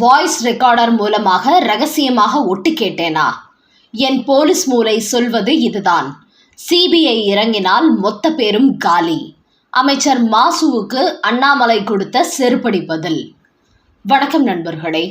Voice recorder மூலமாக ரகசியமாக ஒட்டு கேட்டேனா? என் போலீஸ் மூளை சொல்வது இதுதான். சிபிஐ இறங்கினால் மொத்த பேரும் காலி. அமைச்சர் மாசுவுக்கு அண்ணாமலை கொடுத்த செருப்படி பதில். வணக்கம் நண்பர்களே.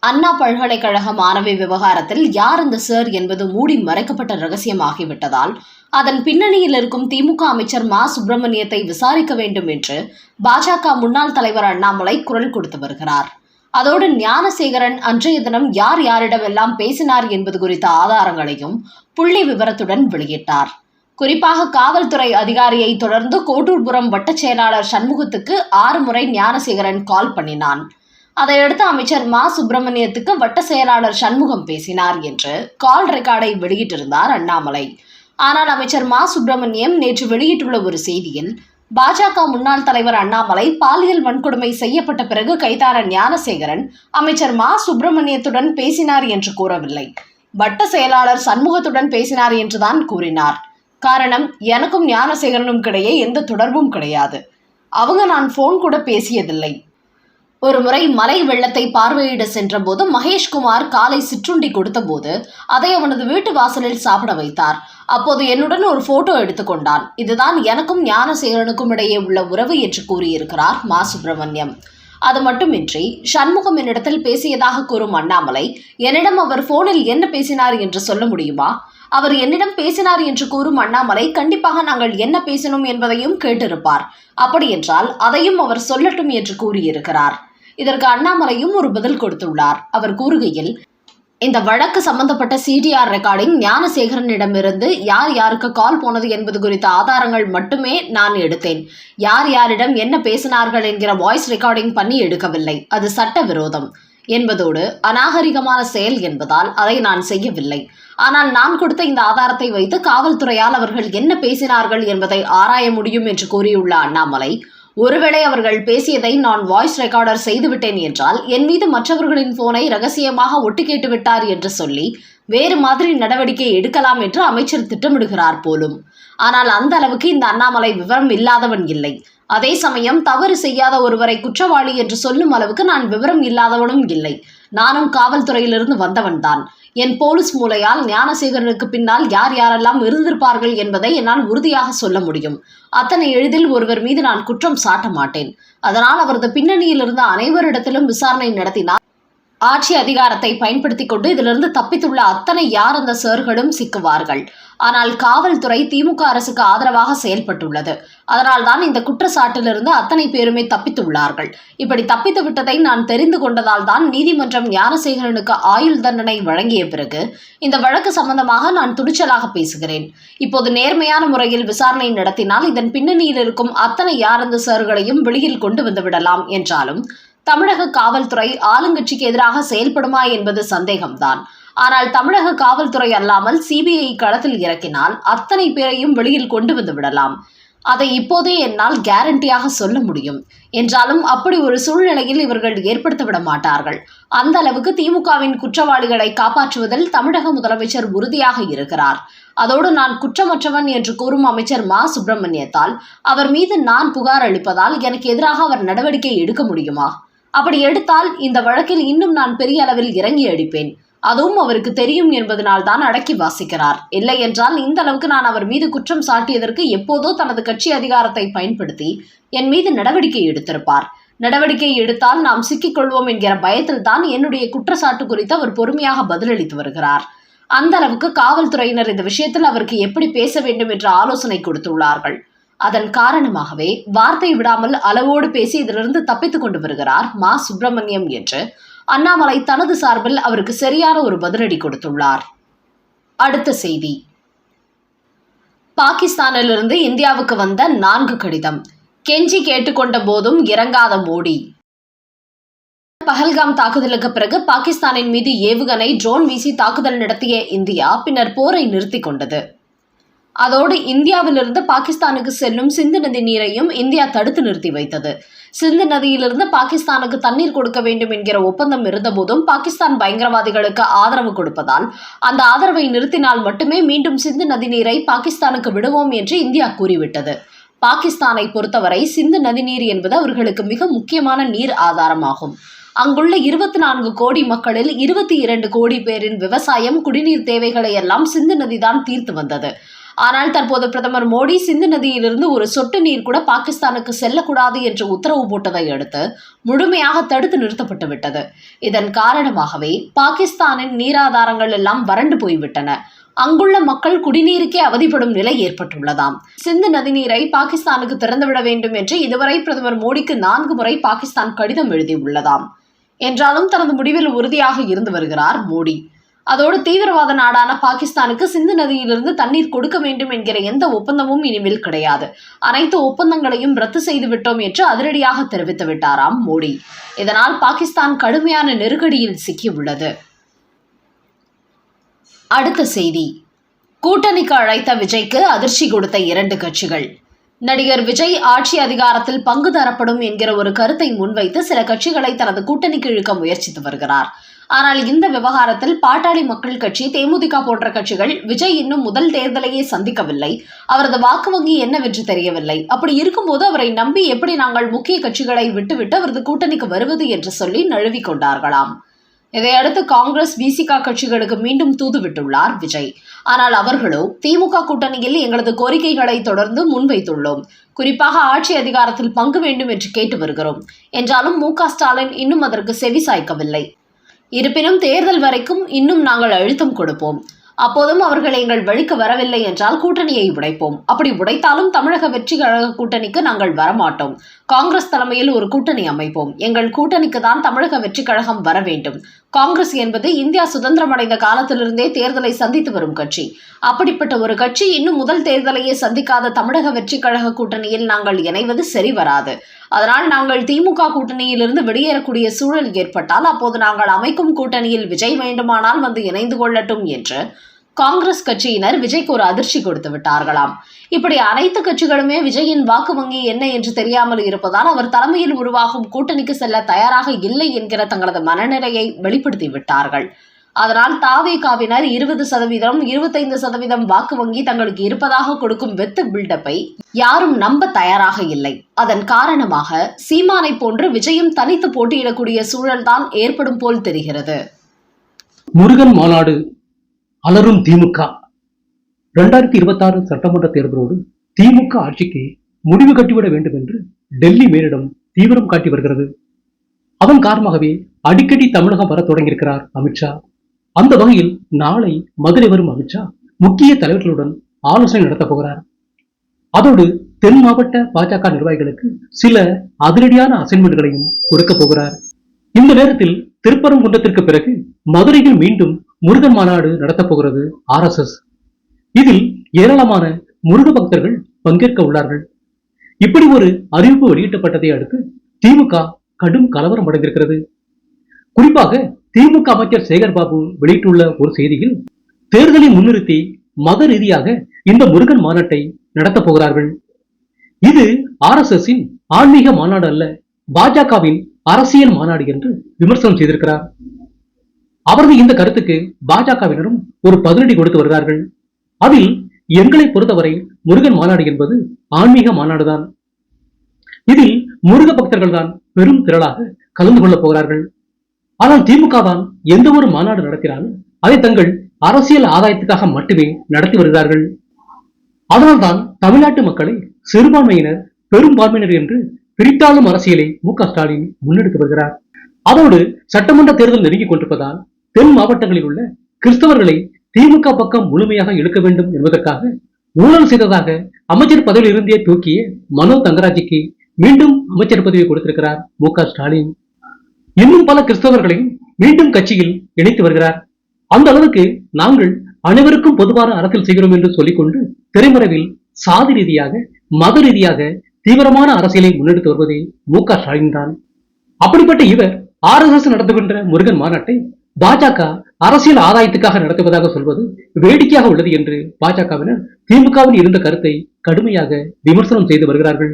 அண்ணா பல்கலைக்கழக மாணவி விவகாரத்தில் யார் இந்த சார் என்பது மூடி மறைக்கப்பட்ட ரகசியமாகிவிட்டதால் அதன் பின்னணியில் இருக்கும் திமுக அமைச்சர் மா. சுப்பிரமணியத்தை விசாரிக்க வேண்டும் என்று பாஜக முன்னாள் தலைவர் அண்ணாமலை குரல் கொடுத்து வருகிறார். அதோடு ஞானசேகரன் அன்றைய தினம் யார் யாரிடமெல்லாம் பேசினார் என்பது குறித்த ஆதாரங்களையும் புள்ளி விவரத்துடன் வெளியிட்டார். குறிப்பாக காவல்துறை அதிகாரியை தொடர்ந்து கோட்டூர்புரம் வட்டச் செயலாளர் சண்முகத்துக்கு ஆறு முறை ஞானசேகரன் கால் பண்ணினான். அதையடுத்து அமைச்சர் மா. சுப்பிரமணியத்துக்கு வட்ட செயலாளர் சண்முகம் பேசினார் என்று கால் ரெக்கார்டை வெளியிட்டிருந்தார் அண்ணாமலை. ஆனால் அமைச்சர் மா. சுப்பிரமணியம் நேற்று வெளியிட்டுள்ள ஒரு செய்தியில் பாஜக முன்னாள் தலைவர் அண்ணாமலை பாலியல் வன்கொடுமை செய்யப்பட்ட பிறகு கைதான ஞானசேகரன் அமைச்சர் மா. சுப்பிரமணியத்துடன் பேசினார் என்று கூறவில்லை. வட்ட செயலாளர் சண்முகத்துடன் பேசினார் என்றுதான் கூறினார். காரணம் எனக்கும் ஞானசேகரனும் கிடையே எந்த தொடர்பும் கிடையாது. அவங்க நான் ஃபோன் கூட பேசியதில்லை. ஒரு முறை மலை வெள்ளத்தை பார்வையிட சென்றபோது மகேஷ்குமார் காலை சிற்றுண்டி கொடுத்தபோது அதை அவனது வீட்டு வாசலில் சாப்பிட வைத்தார். அப்போது என்னுடன் ஒரு போட்டோ எடுத்துக்கொண்டான் இதுதான் எனக்கும் ஞானசேகரனுக்கும் இடையே உள்ள உறவு என்று கூறியிருக்கிறார் மா. சுப்பிரமணியம். அது மட்டுமின்றி சண்முகம் என்னிடத்தில் பேசியதாக கூறும் அண்ணாமலை என்னிடம் அவர் போனில் என்ன பேசினார் என்று சொல்ல முடியுமா? அவர் என்னிடம் பேசினார் என்று கூறும் அண்ணாமலை கண்டிப்பாக நாங்கள் என்ன பேசினோம் என்பதையும் கேட்டிருப்பார். அப்படியென்றால் அதையும் அவர் சொல்லட்டும் என்று கூறியிருக்கிறார். இதற்கு அண்ணாமலையும் ஒரு பதில் கொடுத்துள்ளார். அவர் கூறுகையில் இந்த வழக்கு சம்பந்தப்பட்ட சிடிஆர் ரெக்கார்டிங் ஞானசேகரனிடமிருந்து யார் யாருக்கு கால் போனது என்பது குறித்த ஆதாரங்கள் மட்டுமே நான் எடுத்தேன். யார் யாரிடம் என்ன பேசினார்கள் என்கிற வாய்ஸ் ரெக்கார்டிங் பண்ணி எடுக்கவில்லை. அது சட்ட விரோதம் என்பதோடு அநாகரிகமான செயல் என்பதால் அதை நான் செய்யவில்லை. ஆனால் நான் கொடுத்த இந்த ஆதாரத்தை வைத்து காவல்துறையால் அவர்கள் என்ன பேசினார்கள் என்பதை ஆராய முடியும் என்று கூறியுள்ள அண்ணாமலை ஒருவேளை அவர்கள் பேசியதை நான் வாய்ஸ் ரெக்கார்டர் செய்துவிட்டேன் என்றால் என் மீது மற்றவர்களின் போனை ரகசியமாக ஒட்டு கேட்டு விட்டார் என்று சொல்லி வேறு மாதிரி நடவடிக்கை எடுக்கலாம் என்று அமைச்சர் திட்டமிடுகிறார் போலும். ஆனால் அந்த அளவுக்கு இந்த அண்ணாமலை விவரம் இல்லாதவன் இல்லை. அதே சமயம் தவறு செய்யாத ஒருவரை குற்றவாளி என்று சொல்லும் அளவுக்கு நான் விவரம் இல்லாதவனும் இல்லை. நானும் காவல்துறையிலிருந்து வந்தவன்தான். என் போலீஸ் மூலையால் ஞானசேகரனுக்கு பின்னால் யார் யாரெல்லாம் இருந்திருப்பார்கள் என்பதை என்னால் உறுதியாக சொல்ல முடியும். அத்தனை எளிதில் ஒருவர் மீது நான் குற்றம் சாட்ட மாட்டேன் அதனால் அவரது பின்னணியில் இருந்த அனைவரிடத்திலும் விசாரணை நடத்தினார் ஆட்சி அதிகாரத்தை பயன்படுத்திக் கொண்டு இதிலிருந்து தப்பித்துள்ள அத்தனை யார் அந்த சேர்களும் சிக்குவார்கள். ஆனால் காவல்துறை திமுக அரசுக்கு ஆதரவாக செயல்பட்டுள்ளது. அதனால்தான் இந்த குற்றச்சாட்டிலிருந்து அத்தனை பேருமே தப்பித்துள்ளார்கள். இப்படி தப்பித்து விட்டதை நான் தெரிந்து கொண்டதால் தான் நீதிமன்றம் ஞானசேகரனுக்கு ஆயுள் தண்டனை வழங்கிய பிறகு இந்த வழக்கு சம்பந்தமாக நான் துணிச்சலாக பேசுகிறேன். இப்போது நேர்மையான முறையில் விசாரணை நடத்தினால் இதன் பின்னணியில் இருக்கும் அத்தனை யாரந்த சார்களையும் வெளியில் கொண்டு வந்து விடலாம் என்றாலும் தமிழக காவல்துறை ஆளுங்கட்சிக்கு எதிராக செயல்படுமா என்பது சந்தேகம்தான். ஆனால் தமிழக காவல்துறை அல்லாமல் சிபிஐ களத்தில் இறக்கினால் அத்தனை பேரையும் வெளியில் கொண்டு வந்து விடலாம். அதை இப்போதே என்னால் கேரண்டியாக சொல்ல முடியும். என்றாலும் அப்படி ஒரு சூழ்நிலையில் இவர்கள் ஏற்படுத்திவிட மாட்டார்கள். அந்த அளவுக்கு திமுகவின் குற்றவாளிகளை காப்பாற்றுவதில் தமிழக முதலமைச்சர் உறுதியாக இருக்கிறார். அதோடு நான் குற்றமற்றவன் என்று கூறும் அமைச்சர் மா. சுப்பிரமணியத்தால் அவர் மீது நான் புகார் அளிப்பதால் எனக்கு எதிராக அவர் நடவடிக்கை எடுக்க முடியுமா? அப்படி எடுத்தால் இந்த வழக்கில் இன்னும் நான் பெரிய அளவில் இறங்கி அடிப்பேன். அதுவும் அவருக்கு தெரியும் என்பதனால் தான் அடக்கி வாசிக்கிறார். இல்லை என்றால் இந்த அளவுக்கு நான் அவர் மீது குற்றம் சாட்டியதற்கு எப்போதோ தனது கட்சி அதிகாரத்தை பயன்படுத்தி என் மீது நடவடிக்கை எடுத்திருப்பார். நடவடிக்கை எடுத்தால் நாம் சிக்கிக்கொள்வோம் என்கிற பயத்தில் தான் என்னுடைய குற்றச்சாட்டு குறித்து அவர் பொறுமையாக பதிலளித்து வருகிறார். அந்த அளவுக்கு காவல்துறையினர் இந்த விஷயத்தில் அவருக்கு எப்படி பேச வேண்டும் என்ற ஆலோசனை கொடுத்துள்ளார்கள். அதன் காரணமாகவே வார்த்தை விடாமல் அளவோடு பேசி இதிலிருந்து தப்பித்துக் கொண்டு வருகிறார் மா சுப்பிரமணியம் என்று. அண்ணாமலை தனது சார்பில் அவருக்கு சரியான ஒரு பதிலடி கொடுத்துள்ளார். அடுத்த செய்தி. பாகிஸ்தானிலிருந்து இந்தியாவுக்கு வந்த நான்கு கடிதம். கெஞ்சி கேட்டுக்கொண்ட போதும் இறங்காத மோடி. பஹல்காம் தாக்குதலுக்கு பிறகு பாகிஸ்தானின் மீது ஏவுகணை ட்ரோன் வீசி தாக்குதல் நடத்திய இந்தியா பின்னர் போரை நிறுத்திக் கொண்டது. அதோடு இந்தியாவிலிருந்து பாகிஸ்தானுக்கு செல்லும் சிந்து நதி நீரையும் இந்தியா தடுத்து நிறுத்தி வைத்தது. சிந்து நதியிலிருந்து பாகிஸ்தானுக்கு தண்ணீர் கொடுக்க வேண்டும் என்கிற ஒப்பந்தம் இருந்தபோதும் பாகிஸ்தான் பயங்கரவாதிகளுக்கு ஆதரவு கொடுப்பதால் அந்த ஆதரவை நிறுத்தினால் மட்டுமே மீண்டும் சிந்து நதி நீரை பாகிஸ்தானுக்கு விடுவோம் என்று இந்தியா கூறிவிட்டது. பாகிஸ்தானை பொறுத்தவரை சிந்து நதிநீர் என்பது அவர்களுக்கு மிக முக்கியமான நீர் ஆதாரமாகும். அங்குள்ள இருபத்தி நான்கு கோடி மக்களில் இருபத்தி இரண்டு கோடி பேரின் விவசாயம் குடிநீர் தேவைகளை எல்லாம் சிந்து நதிதான் தீர்த்து வந்தது. ஆனால் தற்போது பிரதமர் மோடி சிந்து நதியிலிருந்து ஒரு சொட்டு நீர் கூட பாகிஸ்தானுக்கு செல்லக்கூடாது என்று உத்தரவு போட்டதை அடுத்து முழுமையாக தடுத்து நிறுத்தப்பட்டு விட்டது. இதன் காரணமாகவே பாகிஸ்தானின் நீராதாரங்கள் எல்லாம் வறண்டு போய்விட்டன. அங்குள்ள மக்கள் குடிநீருக்கே அவதிப்படும் நிலை ஏற்பட்டுள்ளதாம். சிந்து நதிநீரை பாகிஸ்தானுக்கு திறந்துவிட வேண்டும் என்று இதுவரை பிரதமர் மோடிக்கு நான்கு முறை பாகிஸ்தான் கடிதம் எழுதியுள்ளதாம். என்றாலும் தனது முடிவில் உறுதியாக இருந்து வருகிறார் மோடி. அதோடு தீவிரவாத நாடான பாகிஸ்தானுக்கு சிந்து நதியிலிருந்து தண்ணீர் கொடுக்க வேண்டும் என்கிற எந்த ஒப்பந்தமும் இனிமேல் கிடையாது. அனைத்து ஒப்பந்தங்களையும் ரத்து செய்து விட்டோம் என்று அதிரடியாக தெரிவித்து விட்டாராம் மோடி. இதனால் பாகிஸ்தான் கடுமையான நெருக்கடியில் சிக்கியுள்ளது. அடுத்த செய்தி. கூட்டணிக்கு அழைத்த விஜய்க்கு அதிர்ச்சி கொடுத்த இரண்டு கட்சிகள். நடிகர் விஜய் ஆட்சி அதிகாரத்தில் பங்கு தரப்படும் என்கிற ஒரு கருத்தை முன்வைத்து சில கட்சிகளை தனது கூட்டணிக்கு இழுக்க முயற்சித்து வருகிறார். ஆனால் இந்த விவகாரத்தில் பாட்டாளி மக்கள் கட்சி தேமுதிக போன்ற கட்சிகள் விஜய் இன்னும் முதல் தேர்தலையே சந்திக்கவில்லை. அவரது வாக்கு வங்கி என்னவென்று தெரியவில்லை. அப்படி இருக்கும்போது அவரை நம்பி எப்படி நாங்கள் முக்கிய கட்சிகளை விட்டுவிட்டு அவரது கூட்டணிக்கு வருவது என்று சொல்லி நழுவிக் கொண்டார்களாம். இதையடுத்து காங்கிரஸ் விசிகா கட்சிகளுக்கு மீண்டும் தூதுவிட்டுள்ளார் விஜய். ஆனால் அவர்களோ திமுக கூட்டணியில் எங்களது கோரிக்கைகளை தொடர்ந்து முன்வைத்துள்ளோம். குறிப்பாக ஆட்சி அதிகாரத்தில் பங்கு வேண்டும் என்று கேட்டு வருகிறோம். என்றாலும் மு ஸ்டாலின் இன்னும் அதற்கு செவி சாய்க்கவில்லை. இருப்பினும் தேர்தல் வரைக்கும் இன்னும் நாங்கள் அழுத்தம் கொடுப்போம். அப்போதும் அவர்கள் எங்கள் வழிக்கு வரவில்லை என்றால் கூட்டணியை உடைப்போம். அப்படி உடைத்தாலும் தமிழக வெற்றி கழக கூட்டணிக்கு நாங்கள் வரமாட்டோம். காங்கிரஸ் தலைமையில் ஒரு கூட்டணி அமைப்போம். எங்கள் கூட்டணிக்கு தான் தமிழக வெற்றி கழகம் வர வேண்டும். காங்கிரஸ் என்பது இந்தியா சுதந்திரம் அடைந்த காலத்திலிருந்தே தேர்தலை சந்தித்து வரும் கட்சி. அப்படிப்பட்ட ஒரு கட்சி இன்னும் முதல் தேர்தலையே சந்திக்காத தமிழக வெற்றி கழக கூட்டணியில் நாங்கள் இணைவது சரி வராது. அதனால் நாங்கள் திமுக கூட்டணியிலிருந்து வெளியேறக்கூடிய சூழல் ஏற்பட்டால் அப்போது நாங்கள் அமைக்கும் கூட்டணியில் விஜய் வேண்டுமானால் வந்து இணைந்து கொள்ளட்டும் என்று காங்கிரஸ் கட்சியினர் விஜய்க்கு ஒரு அதிர்ச்சி கொடுத்து விட்டார்களாம். இப்படி அனைத்து கட்சிகளுமே விஜயின் வாக்கு வங்கி என்ன என்று தெரியாமல் இருப்பதால் அவர் தலைமையில் உருவாகும் கூட்டணிக்கு செல்ல தயாராக இல்லை என்கிற தங்களது மனநிலையை வெளிப்படுத்தி விட்டார்கள். அதனால் தாவேகாவினர் இருபது சதவீதம் இருபத்தைந்து சதவீதம் வாக்கு வங்கி தங்களுக்கு இருப்பதாக கொடுக்கும் வெத்து பில்டப்பை யாரும் நம்ப தயாராக இல்லை. அதன் காரணமாக சீமானை போன்று விஜயம் தனித்து போட்டியிடக்கூடிய சூழல்தான் ஏற்படும் போல் தெரிகிறது. முருகன் மாநாடு அலரும் திமுக. இரண்டாயிரத்தி இருபத்தி ஆறு சட்டமன்ற தேர்தலோடு திமுக ஆட்சிக்கு முடிவு கட்டிவிட வேண்டும் என்று டெல்லி மேலிடம் தீவிரம் காட்டி வருகிறது. அதன் காரணமாகவே அடிக்கடி தமிழகம் வர தொடங்கியிருக்கிறார் அமித்ஷா அந்த வகையில் நாளை மதுரை வரும் அமித்ஷா முக்கிய தலைவர்களுடன் ஆலோசனை நடத்தப் போகிறார். அதோடு தென் மாவட்ட பாஜக நிர்வாகிகளுக்கு சில அதிரடியான அசைன்மெண்ட்களையும் கொடுக்க போகிறார். இந்த நேரத்தில் திருப்பரங்குன்றத்திற்கு பிறகு மதுரையில் மீண்டும் முருகன் மாநாடு நடத்தப் போகிறது ஆர்எஸ்எஸ் இதில் ஏராளமான முருக பக்தர்கள் பங்கேற்க உள்ளார்கள். இப்படி ஒரு அறிவிப்பு வெளியிட்டப்பட்டதை அடுத்து திமுக கடும் கலவரம் அடைந்திருக்கிறது. குறிப்பாக திமுக அமைச்சர் சேகர் பாபு வெளியிட்டுள்ள ஒரு செய்தியில் தேர்தலை முன்னிறுத்தி மத ரீதியாக இந்த முருகன் மாநாட்டை நடத்தப் போகிறார்கள். இது ஆர்எஸ்எஸ்ஸின் ஆன்மீக மாநாடு அல்ல பாஜகவின் அரசியல் மாநாடு என்று விமர்சனம் செய்திருக்கிறார். அவரது இந்த கருத்துக்கு பாஜகவினரும் ஒரு பதிலடி கொடுத்து வருகிறார்கள். அதில் எங்களை பொறுத்தவரை முருகன் மாநாடு என்பது ஆன்மீக மாநாடுதான். இதில் முருக பக்தர்கள் தான் பெரும் திரளாக கலந்து கொள்ளப் போகிறார்கள். ஆனால் திமுக தான் எந்த ஒரு மாநாடு நடத்தினாலும் அதை தங்கள் அரசியல் ஆதாயத்துக்காக மட்டுமே நடத்தி வருகிறார்கள். அதனால்தான் தமிழ்நாட்டு மக்களை சிறுபான்மையினர் பெரும்பான்மையினர் என்று பிரித்தாளும் அரசியலை மு க ஸ்டாலின் முன்னெடுத்து வருகிறார். அதோடு சட்டமன்ற தேர்தல் நெருங்கிக் கொண்டிருப்பதால் தென் மாவட்டங்களில் உள்ள கிறிஸ்தவர்களை திமுக பக்கம் முழுமையாக இழுக்க வேண்டும் என்பதற்காக ஊழல் செய்ததாக அமைச்சர் பதவியில் இருந்தே தூக்கிய மனோ தங்கராஜுக்கு மீண்டும் அமைச்சர் பதவியை கொடுத்திருக்கிறார் மு ஸ்டாலின். இன்னும் பல கிறிஸ்தவர்களையும் மீண்டும் கட்சியில் இணைத்து வருகிறார். அந்த அளவுக்கு நாங்கள் அனைவருக்கும் பொதுவான அரசியல் செய்கிறோம் என்று சொல்லிக்கொண்டு திரைமறைவில் சாதி ரீதியாக மத ரீதியாக தீவிரமான அரசியலை முன்னெடுத்து வருவதே மு க ஸ்டாலின் தான். அப்படிப்பட்ட இவர் ஆர் எஸ் எஸ் நடத்துகின்ற முருகன் மாநாட்டை பாஜக அரசியல் ஆதாயத்துக்காக நடத்துவதாக சொல்வது வேடிக்கையாக உள்ளது என்று பாஜகவினர் திமுகவில் இருந்த கருத்தை கடுமையாக விமர்சனம் செய்து வருகிறார்கள்.